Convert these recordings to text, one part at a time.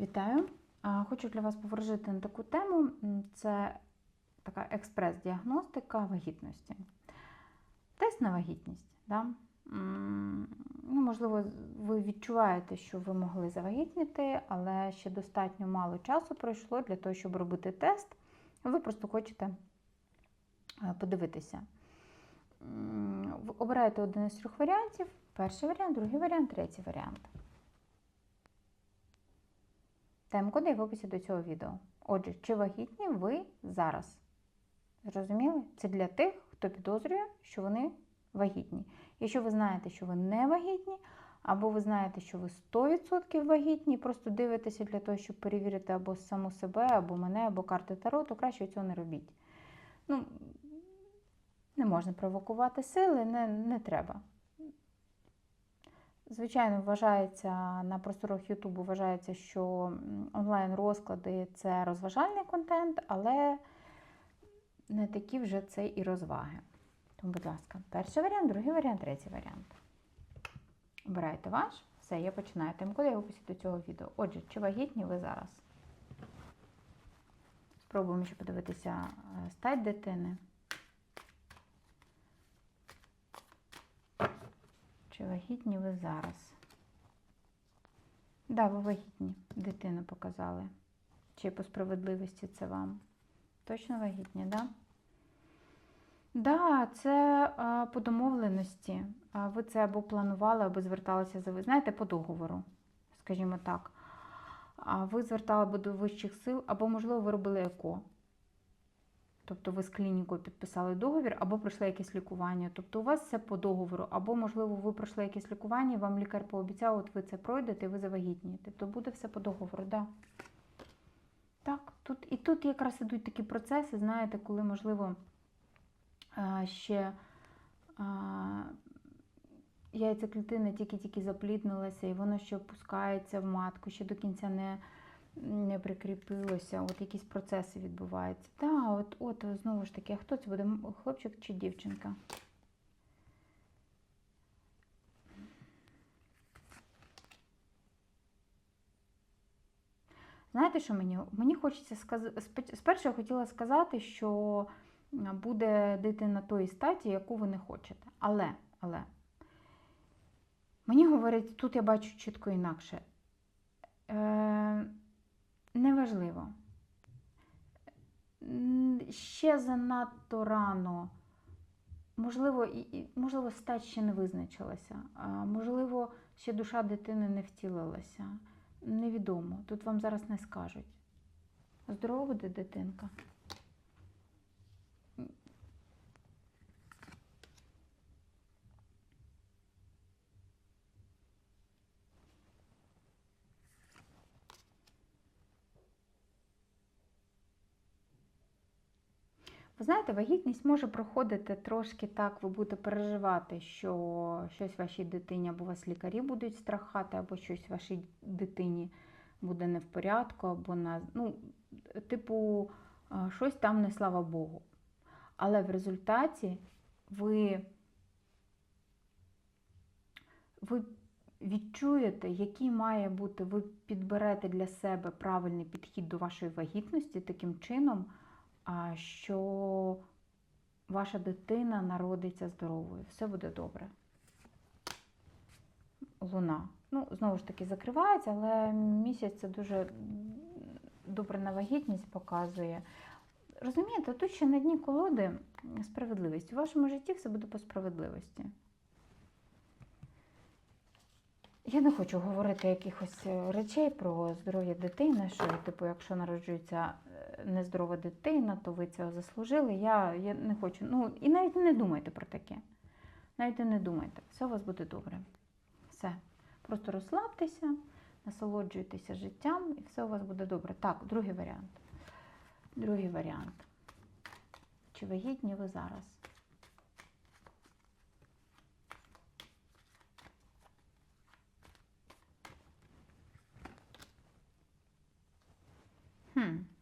Вітаю! Хочу для вас поворожити на таку тему. Це така експрес-діагностика вагітності. Тест на вагітність. Да? Ну, можливо, ви відчуваєте, що ви могли завагітніти, але ще достатньо мало часу пройшло для того, щоб робити тест. Ви просто хочете е, подивитися. Обираєте один із трьох варіантів. Перший варіант, другий варіант, третій варіант. Тайм-коди в описі до цього відео. Отже, чи вагітні ви зараз? Зрозуміли? Це для тих, хто підозрює, що вони вагітні. Якщо ви знаєте, що ви не вагітні, або ви знаєте, що ви 100% вагітні, просто дивитеся для того, щоб перевірити або саму себе, або мене, або карти Таро, то краще цього не робіть. Ну, не можна провокувати сили, не, не треба. Звичайно, вважається на просторах Ютубу вважається, що онлайн-розклади це розважальний контент, але не такі вже це і розваги. Тому, будь ласка, перший варіант, другий варіант, третій варіант. Обирайте ваш. Все, я починаю. Тайм-код я описі до цього відео. Отже, чи вагітні ви зараз? Спробуємо ще подивитися е, стать дитини. Чи вагітні ви зараз? Да, ви вагітні. Дитину показали. Чи по справедливості це вам? Точно вагітні, да? Да, це а, по домовленості. А, ви це або планували, або зверталися за ви. Знаєте, по договору, скажімо так. А ви звертали або до вищих сил, або, можливо, ви робили ЕКО. Тобто ви з клінікою підписали договір, або пройшли якесь лікування. Тобто у вас все по договору, або, можливо, ви пройшли якесь лікування, і вам лікар пообіцяв, от ви це пройдете, і ви завагітнієте. Тобто буде все по договору, да. Так, тут і тут якраз ідуть такі процеси, знаєте, коли, можливо, ще а, яйцеклітина тільки-тільки запліднилася, і воно ще опускається в матку, ще до кінця не, не прикріпилося. От якісь процеси відбуваються. Так, от, от знову ж таки, хто це буде? Хлопчик чи дівчинка? Знаєте, що мені? Мені хочеться сказати. Спершу я хотіла сказати, що буде дитина тої статі, яку ви не хочете. Але, але мені говорять, тут я бачу чітко інакше. Е, неважливо. Ще занадто рано. Можливо, можливо, стать ще не визначилася. Можливо, ще душа дитини не втілилася. Невідомо. Тут вам зараз не скажуть. Здорова буде дитинка. Ви знаєте, вагітність може проходити трошки так, ви будете переживати, що щось вашій дитині, або вас лікарі будуть страхати, або щось вашій дитині буде не в порядку, або на, ну, типу, щось там не слава Богу. Але в результаті ви, ви відчуєте, який має бути, ви підберете для себе правильний підхід до вашої вагітності таким чином, що ваша дитина народиться здоровою. Все буде добре. Луна. Ну, знову ж таки, закривається, але місяць це дуже добре на вагітність показує. Розумієте, тут ще на дні колоди справедливість. У вашому житті все буде по справедливості. Я не хочу говорити якихось е, речей про здоров'я дитини, що, типу, якщо народжується нездорова дитина, то ви цього заслужили. Я, я не хочу. Ну, і навіть не думайте про таке. Навіть не думайте. Все у вас буде добре. Все. Просто розслабтеся, насолоджуйтеся життям, і все у вас буде добре. Так, другий варіант. Другий варіант. Чи вагітні ви зараз? Хм.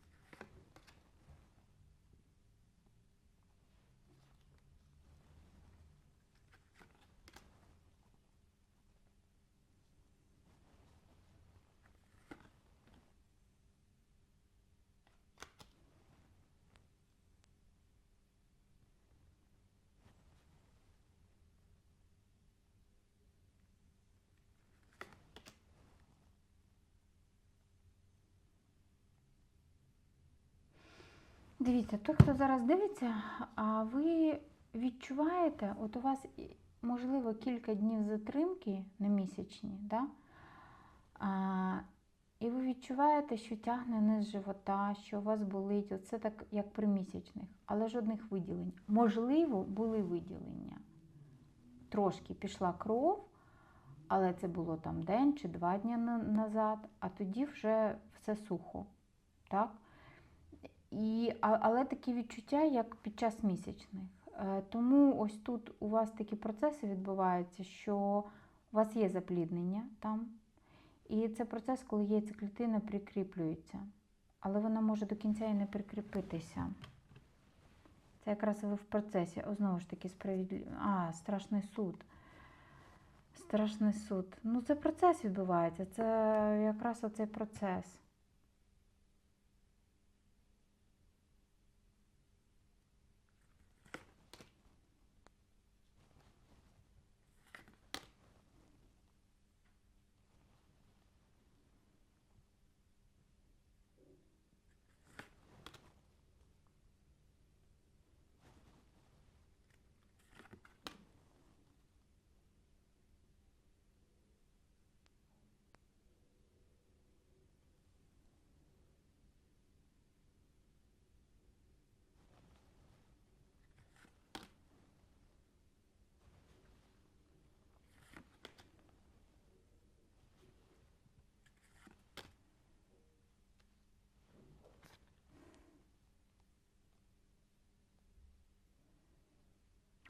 Дивіться, той, хто зараз дивиться, а ви відчуваєте, от у вас можливо кілька днів затримки на місячні, да? а, і ви відчуваєте, що тягне низ живота, що у вас болить, оце так як при місячних, але жодних виділень. Можливо, були виділення. Трошки пішла кров, але це було там день чи два дні назад, а тоді вже все сухо. Так? І, але такі відчуття, як під час місячних. Е, Тому ось тут у вас такі процеси відбуваються, що у вас є запліднення там. І це процес, коли яйцеклітина прикріплюється. Але вона може до кінця і не прикріпитися. Це якраз ви в процесі. О, знову ж таки, справедливо. А, страшний суд. Страшний суд. Ну, це процес відбувається. Це якраз оцей процес.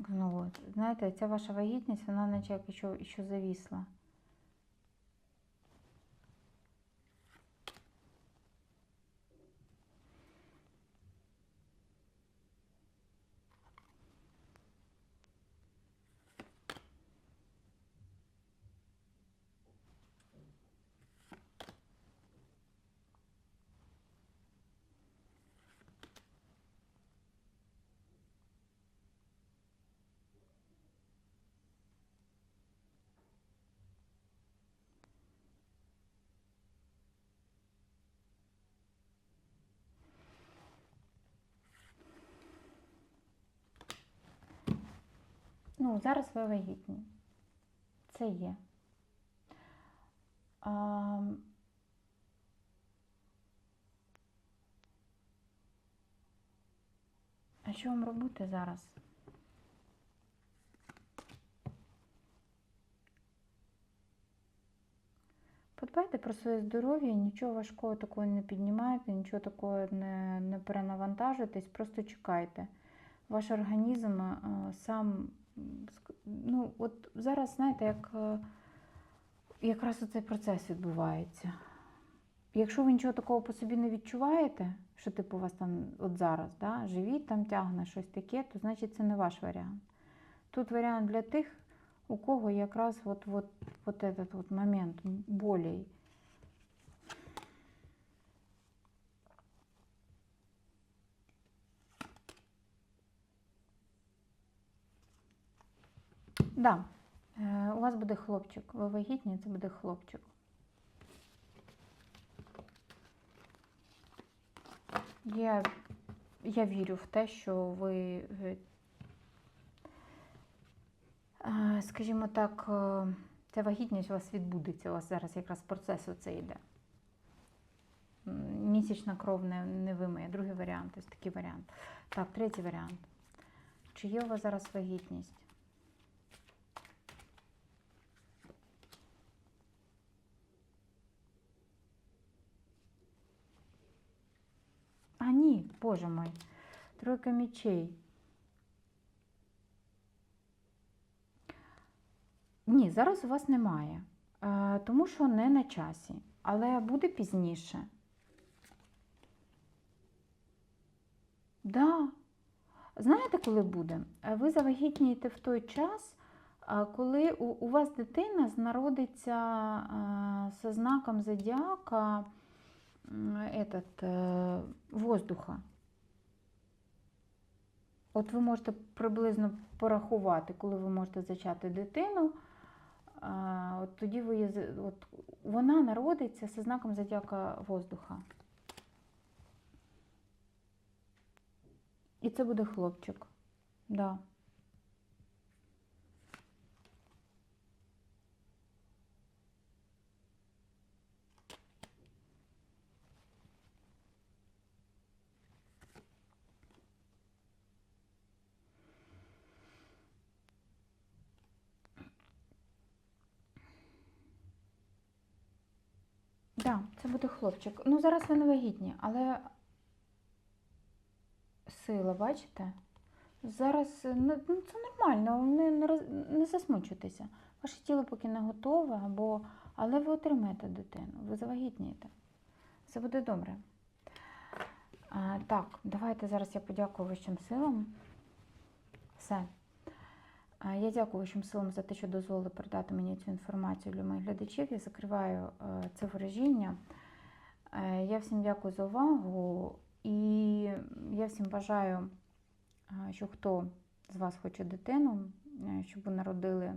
Ну от, знаєте, ця ваша вагітність, вона наче як ще завісла. Ну, зараз ви вагітні. Це є. А, а що вам робити зараз? Подбайте про своє здоров'я, нічого важкого такого не піднімайте, нічого такого не, не перенавантажуйтесь, просто чекайте. Ваш організм е, сам, ну, от зараз, знаєте, як е, якраз оцей процес відбувається. Якщо ви нічого такого по собі не відчуваєте, що типу у вас там от зараз, да, живіт там тягне щось таке, то значить це не ваш варіант. Тут варіант для тих, у кого якраз от, от, от этот от момент болей. Да, е, у вас буде хлопчик. Ви вагітні, це буде хлопчик. Я, я вірю в те, що ви, е, е, скажімо так, ця вагітність у вас відбудеться. У вас зараз якраз процес оце йде. Місячна кров не, не вимиє. Другий варіант, ось такий варіант. Так, третій варіант. Чи є у вас зараз вагітність? А, ні, боже мой. Тройка мечей. Ні, зараз у вас немає. Е, тому що не на часі. Але буде пізніше. Да. Знаєте, коли буде? Е, Ви завагітнієте в той час, коли у, вас дитина народиться а, со знаком зодіака е, воздуха. От ви можете приблизно порахувати, коли ви можете зачати дитину. От тоді ви, є от, вона народиться зі знаком зодіака воздуха. І це буде хлопчик. Да. Да, це буде хлопчик. Ну, зараз ви не вагітні, але сила, бачите? Зараз ну, ну, це нормально, не, не, засмучуйтеся. Ваше тіло поки не готове, або... але ви отримаєте дитину, ви завагітнієте. Все буде добре. А, так, давайте зараз я подякую вищим силам. Все. Я дякую вищим силам за те, що дозволили передати мені цю інформацію для моїх глядачів. Я закриваю е, це ворожіння. Е, Я всім дякую за увагу і я всім бажаю, е, що хто з вас хоче дитину, щоб ви народили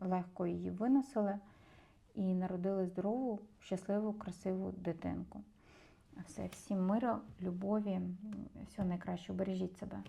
легко її виносили і народили здорову, щасливу, красиву дитинку. Все, всім миру, любові, всього найкращого. Бережіть себе.